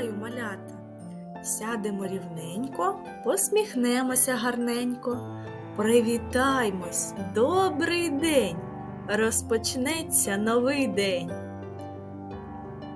Пропоную малята. Сядемо рівненько, посміхнемося гарненько. Привітаймось, добрий день! Розпочнеться новий день.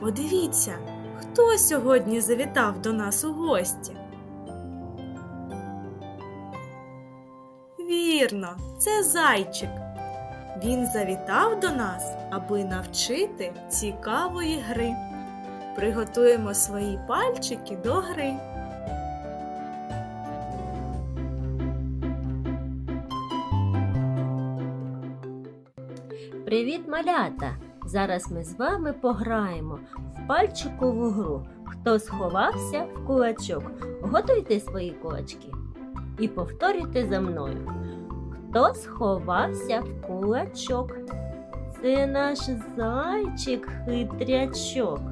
Подивіться, хто сьогодні завітав до нас у гості. Вірно, це зайчик. Він завітав до нас, аби навчити цікавої гри. Приготуємо свої пальчики до гри. Привіт, малята! Зараз ми з вами пограємо в пальчикову гру. Хто сховався в кулачок? Готуйте свої кулачки і повторюйте за мною. Хто сховався в кулачок? Це наш зайчик хитрячок.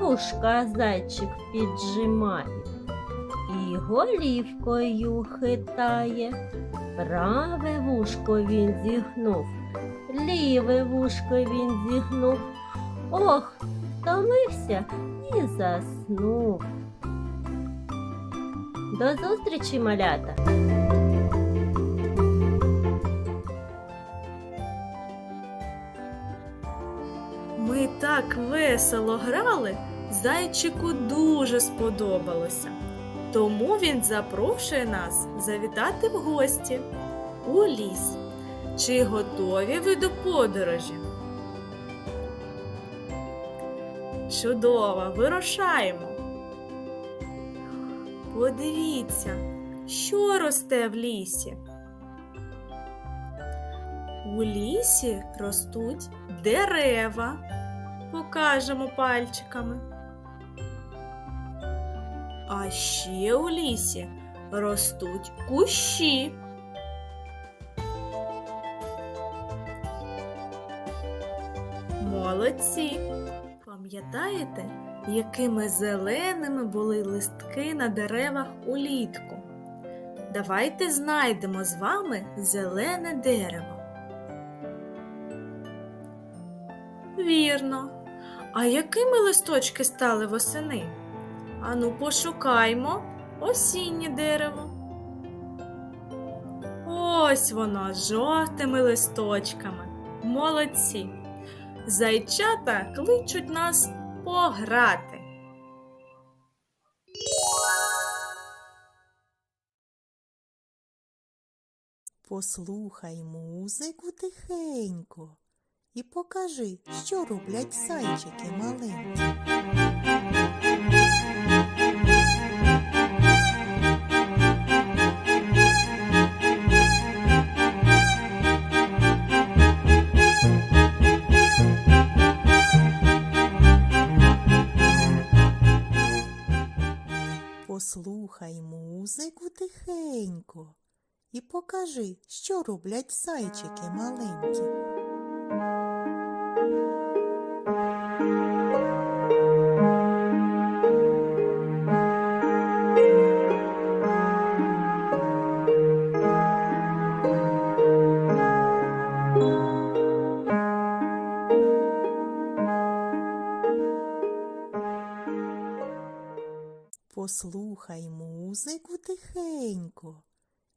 Вушка зайчик піджимає і голівкою хитає. Праве вушко він зігнув, ліве вушко він зігнув. Ох, втомився і заснув. До зустрічі, малята! Ми так весело грали, зайчику дуже сподобалося. Тому він запрошує нас завітати в гості у ліс. Чи готові ви до подорожі? Чудово, вирушаємо. Подивіться, що росте в лісі. У лісі ростуть дерева. Покажемо пальчиками. А ще у лісі ростуть кущі. Молодці! Пам'ятаєте, якими зеленими були листки на деревах улітку? Давайте знайдемо з вами зелене дерево. Вірно. А якими листочки стали восени? Ану, пошукаймо осіннє дерево. Ось воно з жовтими листочками. Молодці. Зайчата кличуть нас пограти. Послухай музику тихенько і покажи, що роблять зайчики маленькі. Послухай музику тихенько і покажи, що роблять зайчики маленькі. Послухай музику тихенько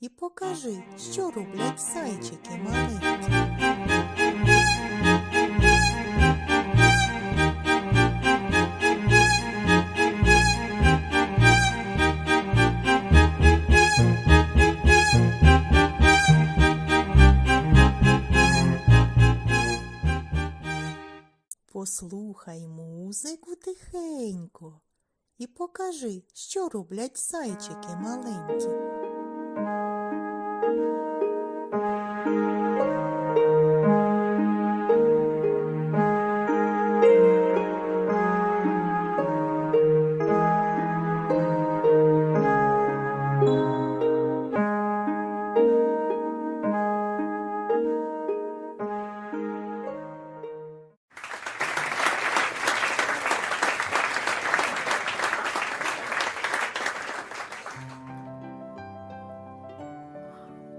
і покажи, що роблять зайчики маленькі. Послухай музику тихенько і покажи, що роблять зайчики маленькі.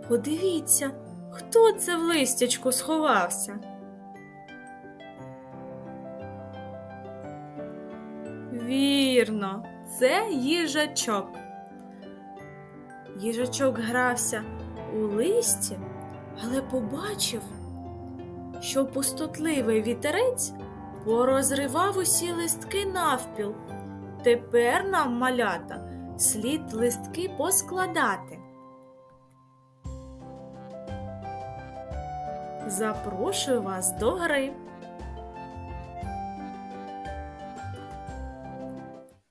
Подивіться, хто це в листячку сховався. Вірно, це їжачок. Їжачок грався у листі, але побачив, що пустотливий вітерець порозривав усі листки навпіл. Тепер нам, малята, слід листки поскладати. Запрошую вас до гри.